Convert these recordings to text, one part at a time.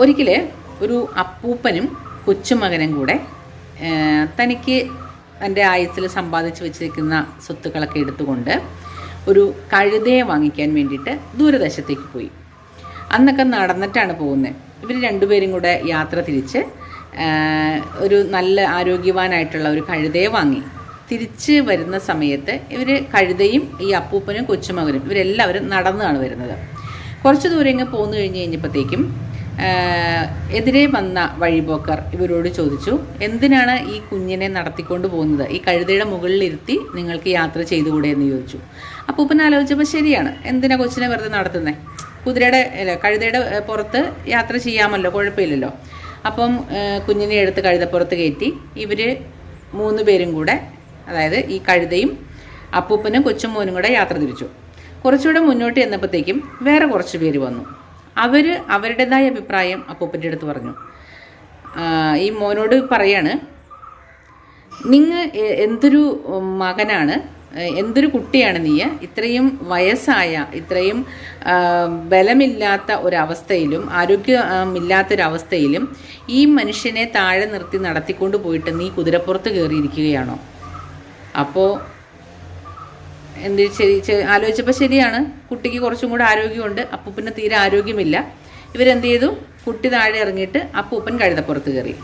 ഒരിക്കൽ ഒരു അപ്പൂപ്പനും കൊച്ചുമകനും കൂടെ തനിക്ക് തന്റെ ആയുസ്സിൽ സമ്പാദിച്ച് വെച്ചിരിക്കുന്ന സ്വത്തുക്കളൊക്കെ എടുത്തുകൊണ്ട് ഒരു കഴുതയെ വാങ്ങിക്കാൻ വേണ്ടിയിട്ട് ദൂരദേശത്തേക്ക് പോയി. അന്നൊക്കെ നടന്നിട്ടാണ് പോകുന്നത് ഇവർ രണ്ടുപേരും കൂടെ യാത്ര തിരിച്ച് ഒരു നല്ല ആരോഗ്യവാനായിട്ടുള്ള ഒരു കഴുതയെ വാങ്ങി. തിരിച്ച് വരുന്ന സമയത്ത് ഇവർ കഴുതയും ഈ അപ്പൂപ്പനും കൊച്ചുമകനും ഇവരെല്ലാവരും നടന്നാണ് വരുന്നത്. കുറച്ച് ദൂരം ഇങ്ങ് പോന്നു കഴിഞ്ഞ് കഴിഞ്ഞപ്പോഴത്തേക്കും എതിരെ വന്ന വഴിപോക്കർ ഇവരോട് ചോദിച്ചു എന്തിനാണ് ഈ കുഞ്ഞിനെ നടത്തിക്കൊണ്ട് പോകുന്നത്? ഈ കഴുതയുടെ മുകളിലിരുത്തി നിങ്ങൾക്ക് യാത്ര ചെയ്തുകൂടെ? എന്ന് ചോദിച്ചു. അപ്പൂപ്പൻ ആലോചിച്ചപ്പോൾ ശരിയാണ്. എന്തിനാ കൊച്ചിനെ വെറുതെ നടത്തുന്നത് കുതിരയുടെ അല്ല കഴുതയുടെ പുറത്ത് യാത്ര ചെയ്യാമല്ലോ കുഴപ്പമില്ലല്ലോ. അപ്പം കുഞ്ഞിനെ എടുത്ത് കഴുതപ്പുറത്ത് കയറ്റി ഇവർ മൂന്ന് പേരും കൂടെ അതായത് ഈ കഴുതയും അപ്പൂപ്പനും കൊച്ചുമോനും കൂടെ യാത്ര തിരിച്ചു. കുറച്ചുകൂടെ മുന്നോട്ട് ചെന്നപ്പോഴത്തേക്കും വേറെ കുറച്ച് പേര് വന്നു. അവർ അവരുടേതായ അഭിപ്രായം അപ്പൂപ്പന്റെ അടുത്ത് പറഞ്ഞു. ഈ മോനോട് പറയാണ് നിങ്ങൾ എന്തൊരു മകനാണ് എന്തൊരു കുട്ടിയാണ് നീ? ഇത്രയും വയസ്സായ ഇത്രയും ബലമില്ലാത്ത ഒരവസ്ഥയിലും ആരോഗ്യമില്ലാത്തൊരവസ്ഥയിലും ഈ മനുഷ്യനെ താഴെ നിർത്തി നടത്തിക്കൊണ്ട് പോയിട്ട് നീ കുതിരപ്പുറത്ത് കയറിയിരിക്കുകയാണോ അപ്പോൾ എന്ത് ശരി ആലോചിച്ചപ്പോൾ ശരിയാണ്. കുട്ടിക്ക് കുറച്ചും കൂടെ ആരോഗ്യമുണ്ട്. അപ്പൂപ്പന് തീരെ ആരോഗ്യമില്ല. ഇവരെന്ത് ചെയ്തു? കുട്ടി താഴെ ഇറങ്ങിയിട്ട് അപ്പൂപ്പൻ കഴുതപ്പുറത്ത് കയറി.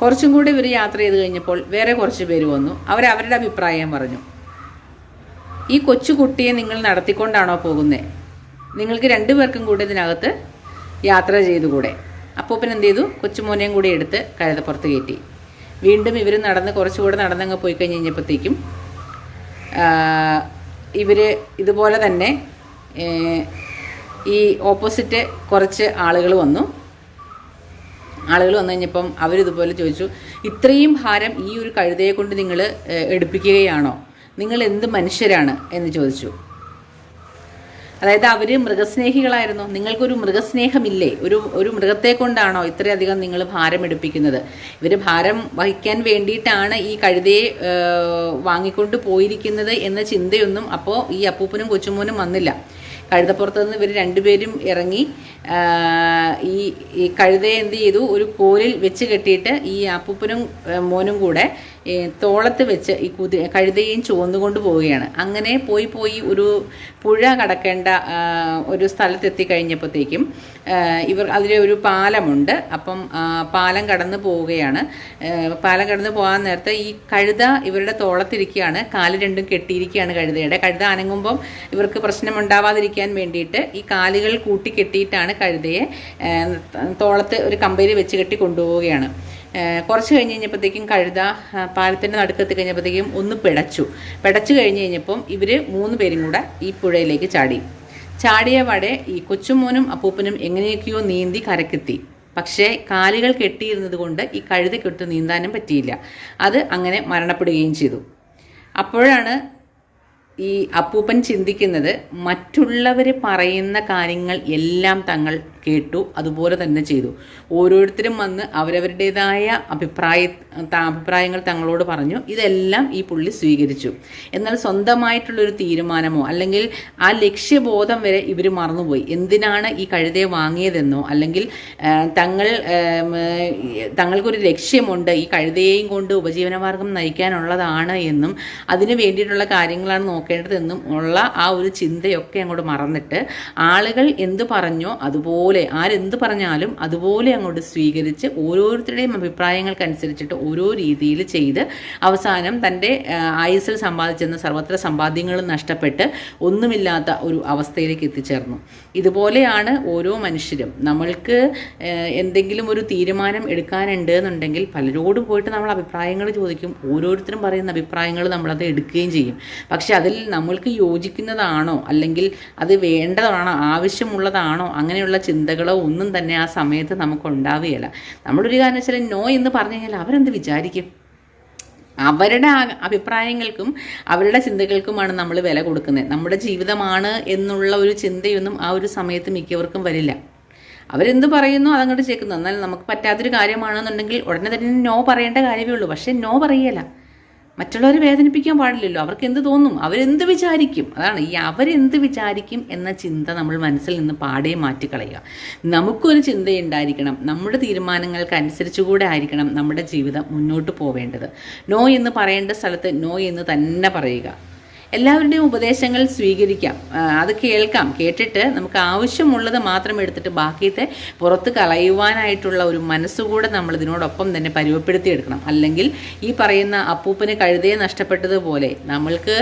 കുറച്ചും കൂടി ഇവർ യാത്ര ചെയ്ത് കഴിഞ്ഞപ്പോൾ വേറെ കുറച്ച് പേര് വന്നു. അവർ അവരുടെ അഭിപ്രായം പറഞ്ഞു. ഈ കൊച്ചു കുട്ടിയെ നിങ്ങൾ നടത്തിക്കൊണ്ടാണോ പോകുന്നത് നിങ്ങൾക്ക് രണ്ടുപേർക്കും കൂടി ഇതിനകത്ത് യാത്ര ചെയ്തുകൂടെ? അപ്പൂപ്പൻ എന്ത് ചെയ്തു? കൊച്ചുമോനെയും കൂടി എടുത്ത് കഴുതപ്പുറത്ത് കയറ്റി. വീണ്ടും ഇവർ നടന്ന് കുറച്ചുകൂടെ നടന്നങ്ങ് പോയി കഴിഞ്ഞ് കഴിഞ്ഞപ്പോഴത്തേക്കും ഇവർ ഇതുപോലെ തന്നെ ഈ ഓപ്പോസിറ്റ് കുറച്ച് ആളുകൾ വന്നു. ആളുകൾ വന്നു കഴിഞ്ഞപ്പം അവരിതുപോലെ ചോദിച്ചു ഇത്രയും ഭാരം ഈ ഒരു കഴുതയെ കൊണ്ട് നിങ്ങൾ എടുപ്പിക്കുകയാണോ? നിങ്ങൾ എന്ത് മനുഷ്യരാണ്? എന്ന് ചോദിച്ചു. അതായത് അവർ മൃഗസ്നേഹികളായിരുന്നു. നിങ്ങൾക്കൊരു മൃഗസ്നേഹമില്ലേ? ഒരു ഒരു മൃഗത്തെ കൊണ്ടാണോ ഇത്രയധികം നിങ്ങൾ ഭാരം എടുപ്പിക്കുന്നത്? ഇവർ ഭാരം വഹിക്കാൻ വേണ്ടിയിട്ടാണ് ഈ കഴുതയെ വാങ്ങിക്കൊണ്ട് പോയിരിക്കുന്നത് എന്ന ചിന്തയൊന്നും അപ്പോൾ ഈ അപ്പൂപ്പനും കൊച്ചുമോനും വന്നില്ല. കഴുതപ്പുറത്ത് നിന്ന് ഇവർ രണ്ടുപേരും ഇറങ്ങി ഈ ഈ കഴുതയെ എന്ത് ചെയ്തു? ഒരു കോലിൽ വെച്ച് കെട്ടിയിട്ട് ഈ അപ്പൂപ്പനും മോനും കൂടെ തോളത്ത് വെച്ച് ഈ കുതി കഴുതയും ചുവന്നുകൊണ്ട് പോവുകയാണ്. അങ്ങനെ പോയി പോയി ഒരു പുഴ കടക്കേണ്ട ഒരു സ്ഥലത്തെത്തി കഴിഞ്ഞപ്പോഴത്തേക്കും ഇവർ അതിലെ ഒരു പാലമുണ്ട്. അപ്പം പാലം കടന്നു പോവുകയാണ്. പാലം കടന്നു പോകാൻ നേരത്തെ ഈ കഴുത ഇവരുടെ തോളത്തിരിക്കുകയാണ്. കാൽ രണ്ടും കെട്ടിയിരിക്കുകയാണ് കഴുതയുടെ. കഴുത അനങ്ങുമ്പം ഇവർക്ക് പ്രശ്നമുണ്ടാവാതിരിക്കാൻ വേണ്ടിയിട്ട് ഈ കാലുകൾ കൂട്ടി കെട്ടിയിട്ടാണ് കഴുതയെ തോളത്ത് ഒരു കമ്പയിൽ വെച്ച് കെട്ടി കൊണ്ടുപോവുകയാണ്. കുറച്ച് കഴിഞ്ഞ് കഴിഞ്ഞപ്പോഴത്തേക്കും കഴുത പാലത്തിന്റെ നടുക്കെത്തി കഴിഞ്ഞപ്പോഴത്തേക്കും ഒന്ന് പിടച്ചു. പിടച്ചു കഴിഞ്ഞ് കഴിഞ്ഞപ്പം ഇവർ മൂന്ന് പേരും കൂടെ ഈ പുഴയിലേക്ക് ചാടി. ചാടിയ വടെ ഈ കൊച്ചുമോനും അപ്പൂപ്പനും എങ്ങനെയൊക്കെയോ നീന്തി കരക്കെത്തി. പക്ഷേ കാലുകൾ കെട്ടിയിരുന്നത് കൊണ്ട് ഈ കഴുതയ്ക്കൊട്ട് നീന്താനും പറ്റിയില്ല. അത് അങ്ങനെ മരണപ്പെടുകയും ചെയ്തു. അപ്പോഴാണ് ഈ അപ്പൂപ്പൻ ചിന്തിക്കുന്നത് മറ്റുള്ളവർ പറയുന്ന കാര്യങ്ങൾ എല്ലാം തങ്ങൾ കേട്ടു അതുപോലെ തന്നെ ചെയ്തു. ഓരോരുത്തരും വന്ന് അവരവരുടേതായ അഭിപ്രായ അഭിപ്രായങ്ങൾ തങ്ങളോട് പറഞ്ഞു. ഇതെല്ലാം ഈ പുള്ളി സ്വീകരിച്ചു. എന്നാൽ സ്വന്തമായിട്ടുള്ളൊരു തീരുമാനമോ അല്ലെങ്കിൽ ആ ലക്ഷ്യബോധം വരെ ഇവർ മറന്നുപോയി. എന്തിനാണ് ഈ കഴുതയെ വാങ്ങിയതെന്നോ അല്ലെങ്കിൽ തങ്ങൾ തങ്ങൾക്കൊരു ലക്ഷ്യമുണ്ട് ഈ കഴുതയെയും കൊണ്ട് ഉപജീവനമാർഗം നയിക്കാനുള്ളതാണ് എന്നും അതിന് വേണ്ടിയിട്ടുള്ള കാര്യങ്ങളാണ് നോക്കേണ്ടതെന്നും ഉള്ള ആ ഒരു ചിന്തയൊക്കെ അങ്ങോട്ട് മറന്നിട്ട് ആളുകൾ എന്ത് പറഞ്ഞോ അതുപോലെ ആരെന്ത് പറഞ്ഞാലും അതുപോലെ അങ്ങോട്ട് സ്വീകരിച്ച് ഓരോരുത്തരുടെയും അഭിപ്രായങ്ങൾക്കനുസരിച്ചിട്ട് ഓരോ രീതിയിൽ ചെയ്ത് അവസാനം തന്റെ ആയുസിൽ സമ്പാദിച്ചെന്ന സർവത്ര സമ്പാദ്യങ്ങളും നഷ്ടപ്പെട്ട് ഒന്നുമില്ലാത്ത ഒരു അവസ്ഥയിലേക്ക് എത്തിച്ചേർന്നു. ഇതുപോലെയാണ് ഓരോ മനുഷ്യരും. നമ്മൾക്ക് എന്തെങ്കിലും ഒരു തീരുമാനം എടുക്കാനുണ്ട് എന്നുണ്ടെങ്കിൽ പലരോടും പോയിട്ട് നമ്മൾ അഭിപ്രായങ്ങൾ ചോദിക്കും. ഓരോരുത്തരും പറയുന്ന അഭിപ്രായങ്ങൾ നമ്മളത് എടുക്കുകയും ചെയ്യും. പക്ഷെ അതിൽ നമ്മൾക്ക് യോജിക്കുന്നതാണോ അല്ലെങ്കിൽ അത് വേണ്ടതാണോ ആവശ്യമുള്ളതാണോ അങ്ങനെയുള്ള ചിന്തകളോ ഒന്നും തന്നെ ആ സമയത്ത് നമുക്ക് ഉണ്ടാവുകയില്ല നമ്മളൊരു കാരണം വെച്ചാൽ നോ എന്ന് പറഞ്ഞു കഴിഞ്ഞാൽ അവരെന്ത് വിചാരിക്കും? അവരുടെ അഭിപ്രായങ്ങൾക്കും അവരുടെ ചിന്തകൾക്കുമാണ് നമ്മൾ വില കൊടുക്കുന്നത്. നമ്മുടെ ജീവിതമാണ് എന്നുള്ള ഒരു ചിന്തയൊന്നും ആ ഒരു സമയത്ത് മിക്കവർക്കും വരില്ല. അവരെന്ത് പറയുന്നു അതങ്ങോട്ട് ചേക്കുന്നു. എന്നാൽ നമുക്ക് പറ്റാത്തൊരു കാര്യമാണെന്നുണ്ടെങ്കിൽ ഉടനെ തന്നെ നോ പറയേണ്ട കാര്യമേ ഉള്ളൂ. പക്ഷേ നോ പറയല മറ്റുള്ളവരെ വേദനിപ്പിക്കാൻ പാടില്ലല്ലോ. അവർക്ക് എന്ത് തോന്നും? അവരെന്ത് വിചാരിക്കും? അതാണ് ഈ അവരെന്ത് വിചാരിക്കും എന്ന ചിന്ത നമ്മൾ മനസ്സിൽ നിന്ന് പാടെ മാറ്റിക്കളയുക. നമുക്കൊരു ചിന്തയുണ്ടായിരിക്കണം. നമ്മുടെ തീരുമാനങ്ങൾക്ക് അനുസരിച്ചുകൂടെ ആയിരിക്കണം നമ്മുടെ ജീവിതം മുന്നോട്ട് പോവേണ്ടത്. നോ എന്ന് പറയേണ്ട സ്ഥലത്ത് നോ എന്ന് തന്നെ പറയുക. എല്ലാവരുടെയും ഉപദേശങ്ങൾ സ്വീകരിക്കാം. അത് കേൾക്കാം. കേട്ടിട്ട് നമുക്ക് ആവശ്യമുള്ളത് മാത്രം എടുത്തിട്ട് ബാക്കിയത്തെ പുറത്ത് കളയുവാനായിട്ടുള്ള ഒരു മനസ്സുകൂടെ നമ്മൾ ഇതിനോടൊപ്പം തന്നെ പരുവപ്പെടുത്തിയെടുക്കണം അല്ലെങ്കിൽ ഈ പറയുന്ന അപ്പൂപ്പന് കഴുതയെ നഷ്ടപ്പെട്ടതുപോലെ നമ്മൾക്ക്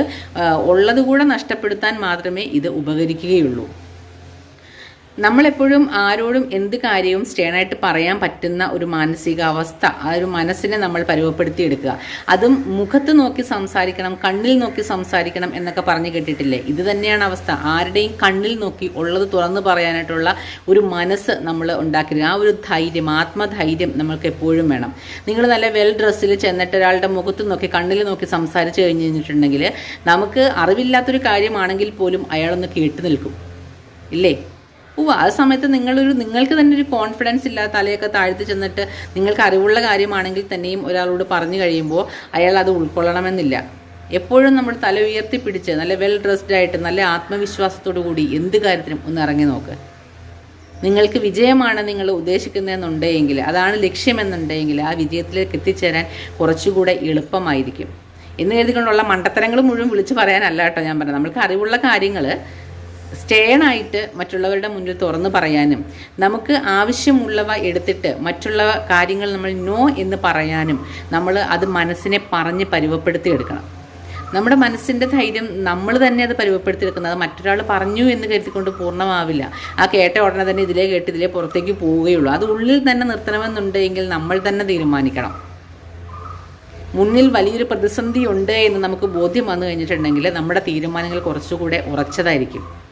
ഉള്ളതുകൂടെ ഉള്ളത് കൂടെ നഷ്ടപ്പെടുത്താൻ മാത്രമേ ഇത് ഉപകരിക്കുകയുള്ളൂ. നമ്മളെപ്പോഴും ആരോടും എന്ത് കാര്യവും സ്റ്റേണായിട്ട് പറയാൻ പറ്റുന്ന ഒരു മാനസികാവസ്ഥ ആ ഒരു മനസ്സിനെ നമ്മൾ പരുവപ്പെടുത്തിയെടുക്കുക അതും മുഖത്ത് നോക്കി സംസാരിക്കണം കണ്ണിൽ നോക്കി സംസാരിക്കണം എന്നൊക്കെ പറഞ്ഞു കേട്ടിട്ടില്ലേ? ഇത് തന്നെയാണ് അവസ്ഥ. ആരുടെയും കണ്ണിൽ നോക്കി ഉള്ളത് തുറന്നു പറയാനായിട്ടുള്ള ഒരു മനസ്സ് നമ്മൾ ഉണ്ടാക്കരുത്. ആ ഒരു ധൈര്യം ആത്മധൈര്യം നമ്മൾക്ക് എപ്പോഴും വേണം. നിങ്ങൾ നല്ല വെൽ ഡ്രസ്സിൽ ചെന്നിട്ട് ഒരാളുടെ മുഖത്ത് നോക്കി കണ്ണിൽ നോക്കി സംസാരിച്ച് കഴിഞ്ഞ് കഴിഞ്ഞിട്ടുണ്ടെങ്കിൽ നമുക്ക് അറിവില്ലാത്തൊരു കാര്യമാണെങ്കിൽ പോലും അയാളൊന്ന് കേട്ടു നിൽക്കും. ഇല്ലേ? ഓ ആ സമയത്ത് നിങ്ങളൊരു നിങ്ങൾക്ക് തന്നെ ഒരു കോൺഫിഡൻസ് ഇല്ലാത്ത തലയൊക്കെ താഴ്ത്തി ചെന്നിട്ട് നിങ്ങൾക്ക് അറിവുള്ള കാര്യമാണെങ്കിൽ തന്നെയും ഒരാളോട് പറഞ്ഞു കഴിയുമ്പോൾ അയാൾ അത് ഉൾക്കൊള്ളണമെന്നില്ല. എപ്പോഴും നമ്മൾ തല ഉയർത്തിപ്പിടിച്ച് നല്ല വെൽ ഡ്രസ്ഡ് ആയിട്ട് നല്ല ആത്മവിശ്വാസത്തോടു കൂടി എന്ത് കാര്യത്തിനും ഒന്ന് ഇറങ്ങി നോക്ക്. നിങ്ങൾക്ക് വിജയമാണ് നിങ്ങൾ ഉദ്ദേശിക്കുന്നതെന്നുണ്ടെങ്കിൽ അതാണ് ലക്ഷ്യമെന്നുണ്ടെങ്കിൽ ആ വിജയത്തിലേക്ക് എത്തിച്ചേരാൻ കുറച്ചുകൂടെ എളുപ്പമായിരിക്കും. എന്ന് കരുതിക്കൊണ്ടുള്ള മണ്ടത്തരങ്ങൾ മുഴുവൻ വിളിച്ചു പറയാനല്ല കേട്ടോ ഞാൻ പറഞ്ഞത്. നമ്മൾക്ക് അറിവുള്ള കാര്യങ്ങൾ സ്റ്റേണായിട്ട് മറ്റുള്ളവരുടെ മുന്നിൽ തുറന്നു പറയാനും നമുക്ക് ആവശ്യമുള്ളവ എടുത്തിട്ട് മറ്റുള്ള കാര്യങ്ങൾ നമ്മൾ നോ എന്ന് പറയാനും നമ്മൾ അത് മനസ്സിനെ പറഞ്ഞ് പരുവപ്പെടുത്തി എടുക്കണം നമ്മുടെ മനസ്സിന്റെ ധൈര്യം നമ്മൾ തന്നെ അത് പരുവപ്പെടുത്തിയെടുക്കുന്നത് അത് മറ്റൊരാൾ പറഞ്ഞു എന്ന് കരുതിക്കൊണ്ട് പൂർണമാവില്ല. ആ കേട്ട ഉടനെ തന്നെ ഇതിലേ കേട്ട് ഇതിലേ പുറത്തേക്ക് പോവുകയുള്ളൂ. അത് ഉള്ളിൽ തന്നെ നിർത്തണമെന്നുണ്ടെങ്കിൽ നമ്മൾ തന്നെ തീരുമാനിക്കണം. മുന്നിൽ വലിയൊരു പ്രതിസന്ധി ഉണ്ട് എന്ന് നമുക്ക് ബോധ്യം വന്നു കഴിഞ്ഞിട്ടുണ്ടെങ്കിൽ നമ്മുടെ തീരുമാനങ്ങൾ കുറച്ചുകൂടെ ഉറച്ചതായിരിക്കും.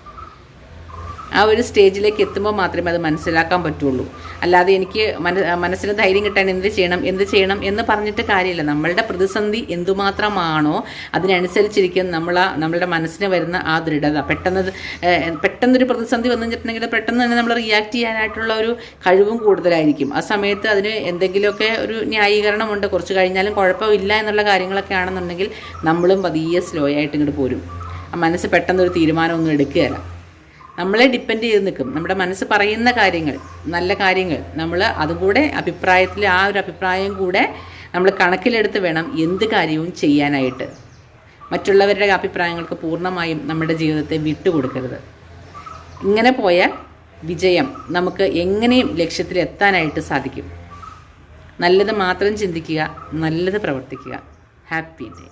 ആ ഒരു സ്റ്റേജിലേക്ക് എത്തുമ്പോൾ മാത്രമേ അത് മനസ്സിലാക്കാൻ പറ്റുള്ളൂ. അല്ലാതെ എനിക്ക് മന മനസ്സിന് ധൈര്യം കിട്ടാൻ എന്ത് ചെയ്യണം എന്ത് ചെയ്യണം എന്ന് പറഞ്ഞിട്ട് കാര്യമില്ല. നമ്മളുടെ പ്രതിസന്ധി എന്തുമാത്രമാണോ അതിനനുസരിച്ചിരിക്കും നമ്മൾ നമ്മളുടെ മനസ്സിന് വരുന്ന ആ ദൃഢത. പെട്ടെന്ന് പെട്ടെന്നൊരു പ്രതിസന്ധി വന്നു കഴിഞ്ഞിട്ടുണ്ടെങ്കിൽ പെട്ടെന്ന് തന്നെ നമ്മൾ റിയാക്ട് ചെയ്യാനായിട്ടുള്ള ഒരു കഴിവും കൂടുതലായിരിക്കും. ആ സമയത്ത് അതിന് എന്തെങ്കിലുമൊക്കെ ഒരു ന്യായീകരണമുണ്ട്. കുറച്ച് കഴിഞ്ഞാലും കുഴപ്പമില്ല എന്നുള്ള കാര്യങ്ങളൊക്കെ ആണെന്നുണ്ടെങ്കിൽ നമ്മളും പതിയെ സ്ലോ ആയിട്ട് ഇങ്ങോട്ട് പോരും. മനസ്സ് പെട്ടെന്നൊരു തീരുമാനമൊന്നും എടുക്കുകയല്ല നമ്മളെ ഡിപ്പെൻഡ് ചെയ്ത് നിൽക്കും. നമ്മുടെ മനസ്സ് പറയുന്ന കാര്യങ്ങൾ നല്ല കാര്യങ്ങൾ നമ്മൾ അതുകൂടെ അഭിപ്രായത്തിൽ ആ ഒരു അഭിപ്രായം കൂടെ നമ്മൾ കണക്കിലെടുത്ത് വേണം എന്ത് കാര്യവും ചെയ്യാനായിട്ട്. മറ്റുള്ളവരുടെ അഭിപ്രായങ്ങൾക്ക് പൂർണമായും നമ്മുടെ ജീവിതത്തെ വിട്ടുകൊടുക്കരുത് ഇങ്ങനെ പോയാൽ വിജയം നമുക്ക് എങ്ങനെയും ലക്ഷ്യത്തിൽ എത്താനായിട്ട് സാധിക്കും. നല്ലത് മാത്രം ചിന്തിക്കുക നല്ലത് പ്രവർത്തിക്കുക. Happy day